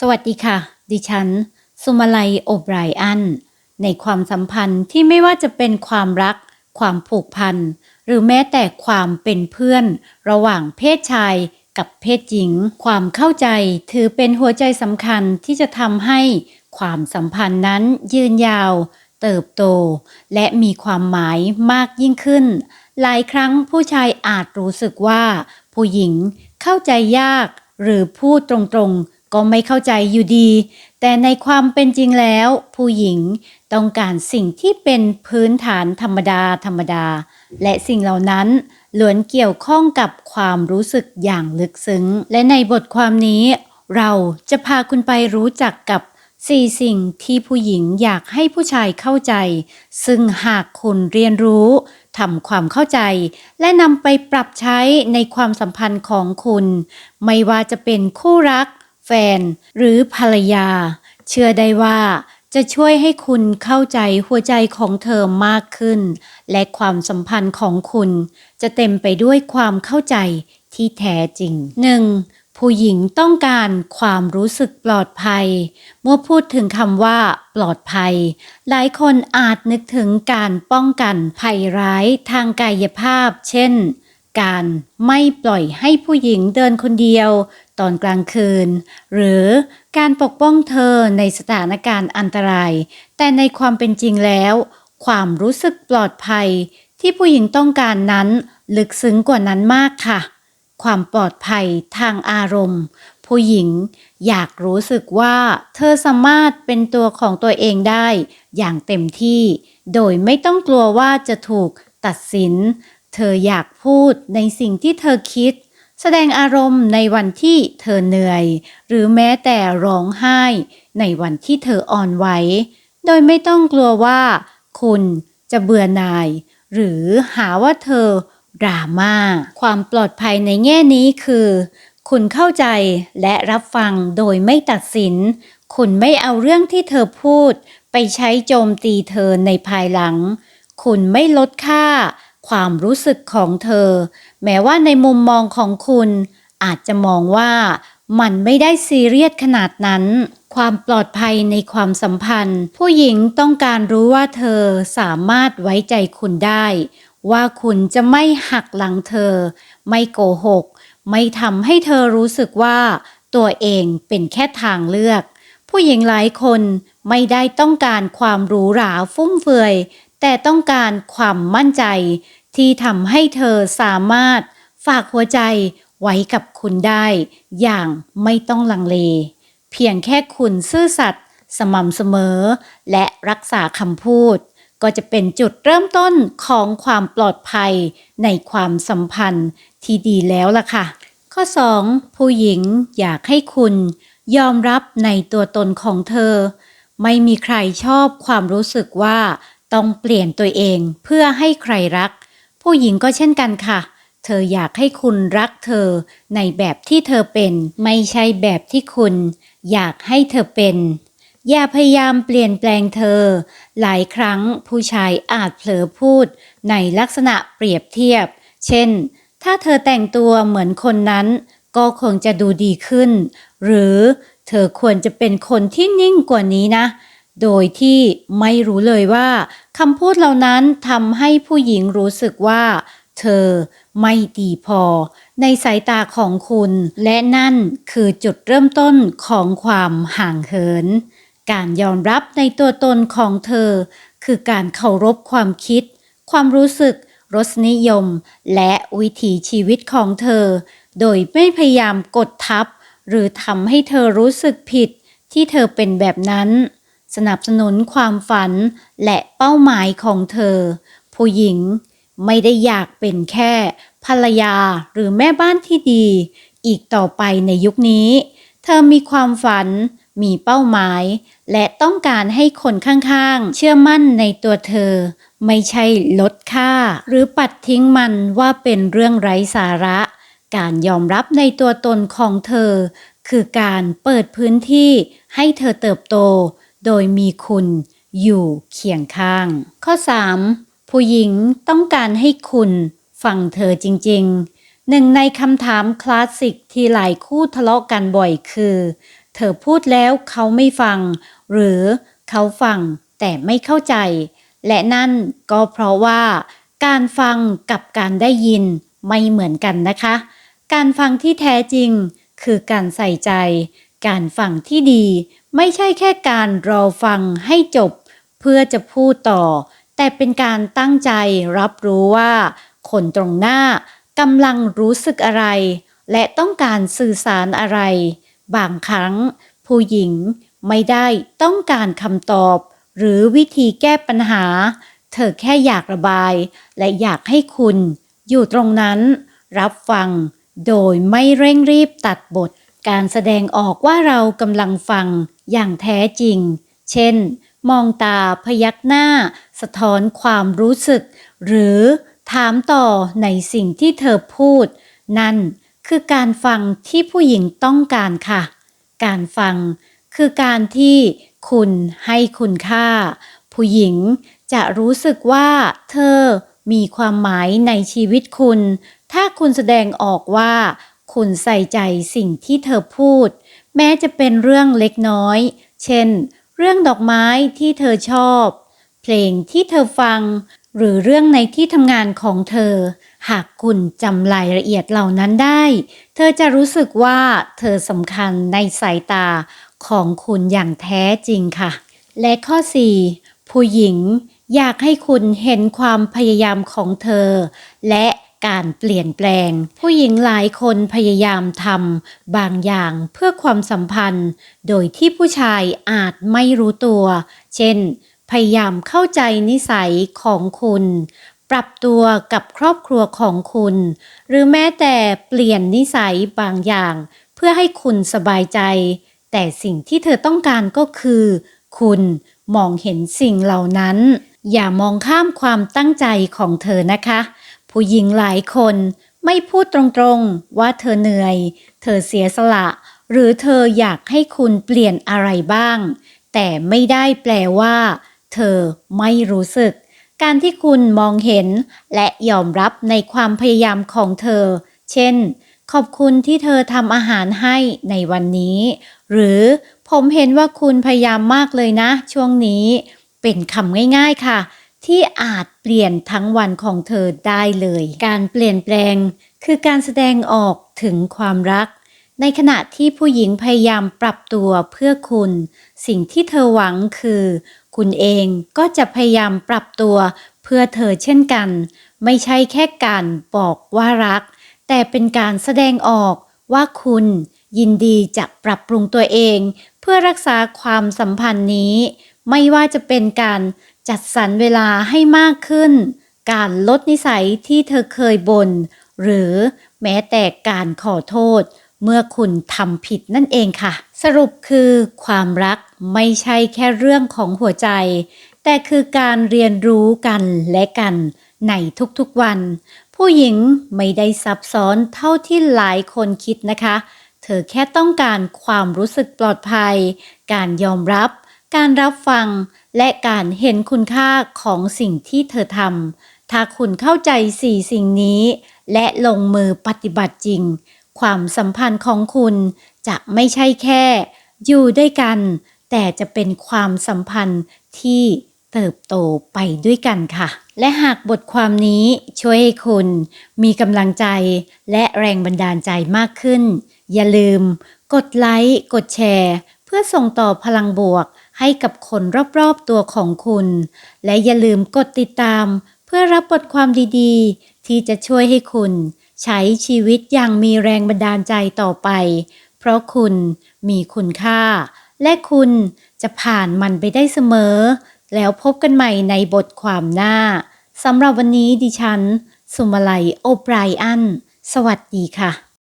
สวัสดีค่ะ ดิฉัน สุมาลัยโอบไรอัน ในความสัมพันธ์ที่ไม่ว่าจะเป็นความรัก ความผูกพัน หรือแม้แต่ความเป็นเพื่อน ระหว่างเพศชายกับเพศหญิง ความเข้าใจถือเป็นหัวใจสำคัญที่จะทำให้ความสัมพันธ์นั้นยืนยาว เติบโต และมีความหมายมากยิ่งขึ้น หลายครั้งผู้ชายอาจรู้สึกว่า ผู้หญิงเข้าใจยาก หรือพูดตรงๆ ก็ไม่เข้าใจอยู่ดี แต่ในความเป็นจริงแล้ว ผู้หญิงต้องการสิ่งที่เป็นพื้นฐานธรรมดาธรรมดา และสิ่งเหล่านั้นล้วนเกี่ยวข้องกับความรู้สึกอย่างลึกซึ้ง และในบทความนี้ เราจะพาคุณไปรู้จักกับสี่สิ่งที่ผู้หญิงอยากให้ผู้ชายเข้าใจ ซึ่งหากคุณเรียนรู้ทำความเข้าใจ และนำไปปรับใช้ในความสัมพันธ์ของคุณ ไม่ว่าจะเป็นคู่รัก แฟน หรือภรรยา เชื่อได้ว่าจะช่วยให้คุณเข้าใจหัวใจของเธอมากขึ้น และความสัมพันธ์ของคุณ จะเต็มไปด้วยความเข้าใจที่แท้จริง 1. ผู้หญิงต้องการความรู้สึกปลอดภัย เมื่อพูดถึงคำว่า ปลอดภัย หลายคนอาจนึกถึงการป้องกันภัยร้ายทางกายภาพ เช่น การไม่ปล่อยให้ผู้หญิงเดินคนเดียว ตอนกลางคืน หรือการปกป้องเธอในสถานการณ์อันตราย แต่ในความเป็นจริงแล้ว ความรู้สึกปลอดภัย ที่ผู้หญิงต้องการนั้นลึกซึ้งกว่านั้นมากค่ะ ความปลอดภัยทางอารมณ์ ผู้หญิงอยากรู้สึกว่าเธอสามารถเป็นตัวของตัวเองได้ อย่างเต็มที่ โดยไม่ต้องกลัวว่าจะถูกตัดสิน เธออยากพูดในสิ่งที่เธอคิด แสดงอารมณ์ในวันที่เธอเหนื่อย หรือแม้แต่ร้องไห้ ในวันที่เธออ่อนไหวโดยไม่ต้องกลัวว่า คุณจะเบื่อหน่าย หรือหาว่าเธอดราม่าความปลอดภัยในแง่นี้คือ คุณเข้าใจและรับฟังโดยไม่ตัดสิน คุณไม่เอาเรื่องที่เธอพูด ไปใช้โจมตีเธอในภายหลัง คุณไม่ลดค่า ความรู้สึกของเธอ แม้ว่าในมุมมองของคุณ อาจจะมองว่ามันไม่ได้ซีเรียสขนาดนั้น ความปลอดภัยในความสัมพันธ์ ผู้หญิงต้องการรู้ว่าเธอสามารถไว้ใจคุณได้ ว่าคุณจะไม่หักหลังเธอ ไม่โกหก ไม่ทำให้เธอรู้สึกว่า ตัวเองเป็นแค่ทางเลือก ผู้หญิงหลายคนไม่ได้ต้องการความหรูหราฟุ่มเฟือย แต่ต้องการความมั่นใจ ที่ทำให้เธอสามารถฝากหัวใจไว้กับคุณได้ อย่างไม่ต้องลังเล เพียงแค่คุณซื่อสัตย์สม่ำเสมอ และรักษาคำพูด ก็จะเป็นจุดเริ่มต้นของความปลอดภัยในความสัมพันธ์ที่ดีแล้วล่ะค่ะ ข้อ 2. ผู้หญิงอยากให้คุณยอมรับในตัวตนของเธอ ไม่มีใครชอบความรู้สึกว่า ต้องเปลี่ยนตัวเองเพื่อให้ใครรัก ผู้หญิงก็เช่นกันค่ะ เธออยากให้คุณรักเธอในแบบที่เธอเป็น ไม่ใช่แบบที่คุณ อยากให้เธอเป็น อย่าพยายามเปลี่ยนแปลงเธอ หลายครั้งผู้ชายอาจเผลอพูด ในลักษณะเปรียบเทียบ เช่น ถ้าเธอแต่งตัวเหมือนคนนั้น ก็คงจะดูดีขึ้น หรือเธอควรจะเป็นคนที่นิ่งกว่านี้นะ โดยที่ไม่รู้เลยว่าคำพูดเหล่านั้นทำให้ผู้หญิงรู้สึกว่า เธอไม่ดีพอ ในสายตาของคุณ และนั่นคือจุดเริ่มต้นของความห่างเหิน การยอมรับในตัวตนของเธอ คือการเคารพความคิด ความรู้สึก รสนิยม และวิถีชีวิตของเธอ โดยไม่พยายามกดทับ หรือทำให้เธอรู้สึกผิดที่เธอเป็นแบบนั้น สนับสนุนความฝันและเป้าหมายของเธอ ผู้หญิงไม่ได้อยากเป็นแค่ ภรรยาหรือแม่บ้านที่ดี อีกต่อไปในยุคนี้ เธอมีความฝัน มีเป้าหมาย และต้องการให้คนข้างๆ เชื่อมั่นในตัวเธอ ไม่ใช่ลดค่า หรือปัดทิ้งมันว่าเป็นเรื่องไร้สาระ การยอมรับในตัวตนของเธอ คือการเปิดพื้นที่ให้เธอเติบโต โดยมีคุณอยู่เคียงข้าง ข้อ 3. ผู้หญิงต้องการให้คุณฟังเธอจริง ๆ หนึ่งในคำถามคลาสสิกที่หลายคู่ทะเลาะกันบ่อยคือเเธอพูดแล้วเขาไม่ฟัง หรือเขาฟังแต่ไม่เข้าใจ และนั่นก็เพราะว่า การฟังกับการได้ยินไม่เหมือนกันนะคะ การฟังที่แท้จริงคือการใส่ใจ การฟังที่ดี ไม่ใช่แค่การรอฟังให้จบ เพื่อจะพูดต่อ แต่เป็นการตั้งใจรับรู้ว่า คนตรงหน้ากำลังรู้สึกอะไร และต้องการสื่อสารอะไร บางครั้ง ผู้หญิงไม่ได้ต้องการคำตอบ หรือวิธีแก้ปัญหา เธอแค่อยากระบาย และอยากให้คุณ อยู่ตรงนั้น รับฟัง โดยไม่เร่งรีบตัดบทการแสดงออกว่าเรากำลังฟัง อย่างแท้จริง เช่น มองตาพยักหน้า สะท้อนความรู้สึก หรือถามต่อในสิ่งที่เธอพูด นั่นคือการฟังที่ผู้หญิงต้องการค่ะ การฟังคือการที่คุณให้คุณค่า ผู้หญิงจะรู้สึกว่าเธอมีความหมายในชีวิตคุณ ถ้าคุณแสดงออกว่า คุณใส่ใจสิ่งที่เธอพูด แม้จะเป็นเรื่องเล็กน้อย เช่น เรื่องดอกไม้ที่เธอชอบ เพลงที่เธอฟัง หรือเรื่องในที่ทำงานของเธอ หากคุณจำรายละเอียดเหล่านั้นได้ เธอจะรู้สึกว่าเธอสำคัญในสายตาของคุณอย่างแท้จริงค่ะ และข้อ 4 ผู้หญิงอยากให้คุณเห็นความพยายามของเธอ และ การเปลี่ยนแปลง ผู้หญิงหลายคนพยายามทำบางอย่างเพื่อความสัมพันธ์ โดยที่ผู้ชายอาจไม่รู้ตัว เช่น พยายามเข้าใจนิสัยของคุณ ปรับตัวกับครอบครัวของคุณ หรือแม้แต่เปลี่ยนนิสัยบางอย่าง เพื่อให้คุณสบายใจ แต่สิ่งที่เธอต้องการก็คือ คุณมองเห็นสิ่งเหล่านั้นอย่ามองข้ามความตั้งใจของเธอนะคะ ผู้หญิงหลายคนไม่พูดตรงๆว่าเธอเหนื่อย เธอเสียสละ หรือเธออยากให้คุณเปลี่ยนอะไรบ้าง แต่ไม่ได้แปลว่า เธอไม่รู้สึก การที่คุณมองเห็น และยอมรับในความพยายามของเธอ เช่น ขอบคุณที่เธอทำอาหารให้ในวันนี้ หรือผมเห็นว่าคุณพยายามมากเลยนะ ช่วงนี้ เป็นคำง่ายๆค่ะ ที่อาจเปลี่ยนทั้งวันของเธอได้เลย การเปลี่ยนแปลง คือการแสดงออกถึงความรัก ในขณะที่ผู้หญิงพยายามปรับตัวเพื่อคุณ สิ่งที่เธอหวังคือ คุณเองก็จะพยายามปรับตัวเพื่อเธอเช่นกัน ไม่ใช่แค่การบอกว่ารัก แต่เป็นการแสดงออกว่าคุณยินดีจะปรับปรุงตัวเอง เพื่อรักษาความสัมพันธ์นี้ ไม่ว่าจะเป็นการ จัดสรรเวลาให้มากขึ้น การลดนิสัยที่เธอเคยบน่นหรือแม้แต่การขอโทษ เมื่อคุณทำผิดนั่นเองค่ะ สรุปคือความรักไม่ใช่แค่เรื่องของหัวใจ แต่คือการเรียนรู้กันและกันในทุกๆวัน ผู้หญิงไม่ได้ซับซ้อนเท่าที่หลายคนคิดนะคะ เธอแค่ต้องการความรู้สึกปลอดภัย การยอมรับ การรับฟัง และการเห็นคุณค่าของสิ่งที่เธอทำถ้าคุณเข้าใจสี่สิ่งนี้ และลงมือปฏิบัติจริง ความสัมพันธ์ของคุณจะไม่ใช่แค่ อยู่ด้วยกัน แต่จะเป็นความสัมพันธ์ที่เติบโตไปด้วยกันค่ะ และหากบทความนี้ช่วยให้คุณมีกำลังใจและแรงบันดาลใจมากขึ้น อย่าลืม กดไลค์ กดแชร์ เพื่อส่งต่อพลังบวก ให้กับคนรอบๆตัวของคุณ และอย่าลืมกดติดตาม เพื่อรับบทความดีๆ ที่จะช่วยให้คุณ ใช้ชีวิตอย่างมีแรงบันดาลใจต่อไป เพราะคุณมีคุณค่า และคุณจะผ่านมันไปได้เสมอ แล้วพบกันใหม่ในบทความหน้าสำหรับวันนี้ดิฉัน สุมาลัยโอไบรอัน สวัสดีค่ะ